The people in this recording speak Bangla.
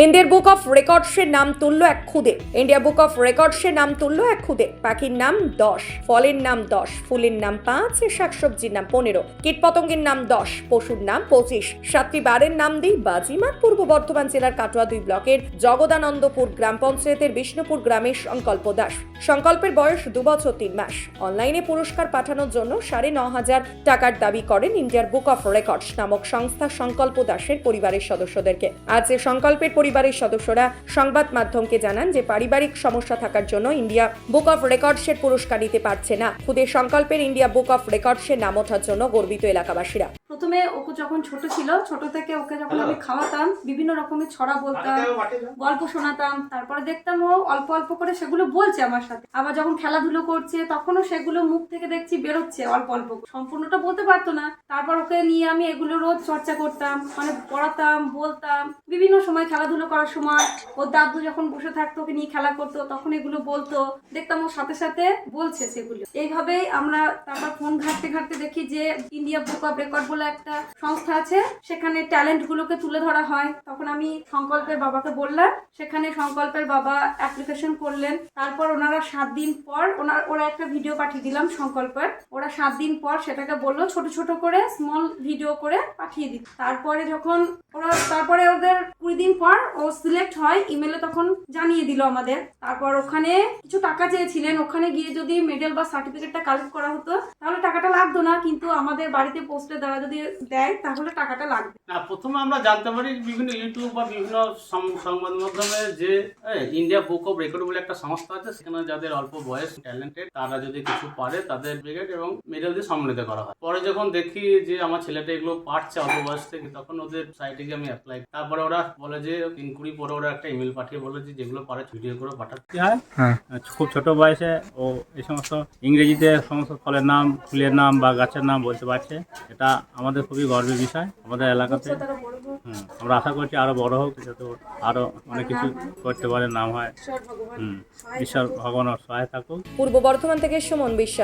ইন্ডিয়ার বুক অফ রেকর্ডসের নাম তুললো এক খুদে। ইন্ডিয়া বুক অফ রেকর্ডসের নাম তুলল এক খুদে। পাখির নাম দশ, ফলের নাম দশ, ফুলের নাম পাঁচ শাকসবজির নাম পনেরো। কীটপতঙ্গের নাম দশ, পশুর নাম পঁচিশ। সাতটি বারের নাম দিই বাজিমাত পূর্ব বর্ধমান জেলার কাটোয়া দুই ব্লকের জগদানন্দপুর গ্রাম পঞ্চায়েতের বিষ্ণুপুর গ্রামের সংকল্প দাস। সংকল্পের বয়স দু বছর তিন মাস। অনলাইনে পুরস্কার পাঠানোর জন্য সাড়ে ন হাজার টাকার দাবি করেন ইন্ডিয়ার বুক অফ রেকর্ডস নামক সংস্থা সংকল্প দাসের পরিবারের সদস্যদেরকে। আজ সংকল্পের পরিবারের সদস্যরা সংবাদ মাধ্যমকে জানান যে পারিবারিক সমস্যা থাকার জন্য ইন্ডিয়া বুক অফ রেকর্ডসের পুরস্কার নিতে পারছে না। খুদে সংকল্পের ইন্ডিয়া বুক অফ রেকর্ডসের নাম ওঠার জন্য গর্বিত এলাকাবাসীরা। প্রথমে ওকে যখন ছোট ছিল ছোট থেকে ওকে যখন আমি খাওয়াতাম বিভিন্ন রকমের ছড়া বলতাম গল্প শোনাতাম তারপরে দেখতাম ও অল্প অল্প করে সেগুলো বলছে আমার সাথে। আবার যখন খেলাধুলো করছে তখনও সেগুলো মুখ থেকে দেখছি বেরোচ্ছে অল্প অল্প। সম্পূর্ণটা বলতে পারতো না। তারপর ওকে নিয়ে আমি এগুলো রোজ চর্চা করতাম মানে পড়াতাম বলতাম। বিভিন্ন সময় খেলাধুলো করার সময় ওর দাদু যখন বসে থাকতো ওকে নিয়ে খেলা করতো তখন এগুলো বলতো। দেখতাম ওর সাথে সাথে বলছে সেগুলো। এইভাবেই আমরা তারপর ফোন ঘাটতে ঘাটতে দেখি যে ইন্ডিয়া বুক অফ রেকর্ড বলে একটা সংস্থা আছে, সেখানে ট্যালেন্ট গুলোকে তুলে ধরা হয়। তখন আমি সংকল্পের বাবাকে বললাম, সেখানে সংকল্পের বাবা অ্যাপ্লিকেশন করলেন। তারপর ওনারা সাত দিন পর ওনার, ওরা একটা ভিডিও পাঠিয়ে দিলাম সংকল্পের। ওরা সাত দিন পর সেটাকে বলল, ছোট ছোট করে স্মল ভিডিও করে পাঠিয়ে দিত তারপরে যখন ওরা, তারপরে ওদের কুড়ি দিন পর ও সিলেক্ট হয় ইমেলে তখন জানিয়ে দিল আমাদের। তারপর ওখানে কিছু টাকা চেয়েছিলেন। ওখানে গিয়ে যদি মেডেল বা সার্টিফিকেটটা কালেক্ট করা হতো, তাহলে লাগতো না কিন্তু আমাদের বাড়িতে পোস্টের দ্বারা যদি দেয় তাহলে টাকাটা লাগবে। না প্রথমে আমরা জানতে পারি বিভিন্ন ইউটিউব বা বিভিন্ন সংবাদ মাধ্যমে যে ইন্ডিয়া বুক অফ রেকর্ড বলে একটা সংস্থা আছে সেখানে যাদের অল্প বয়স ট্যালেন্টেড তারা যদি কিছু পারে তাদের ব্রিগেড এবং মেডেল দিয়ে সম্মানিত করা হয়। পরে যখন দেখি যে আমার ছেলেটা এগুলো পারছে অল্প বয়স থেকে তখন ওদের সাইটে গিয়ে আমি অ্যাপ্লাই তারপরে ওরা বলে যে তিন কুড়ি পরে ওরা একটা ইমেল পাঠিয়ে বলে যে যেগুলো পারে ভিডিও করে পাঠাতে হয়? হ্যাঁ। খুব ছোট বয়সে ও এই সমস্ত ইংরেজিতে সমস্ত ফলের নাম ফুলের নাম বা গাছের নাম বলতে পারছে এটা আমাদের খুবই গর্বের বিষয় আমাদের এলাকাতে। হুম, আমরা আশা করছি আরও বড় হোক যাতে আরও অনেক কিছু করতে পারে নাম হয়। হুম ঈশ্বর ভগবান সহায় থাকুক। পূর্ব বর্ধমান থেকে সুমন বিশ্বাস।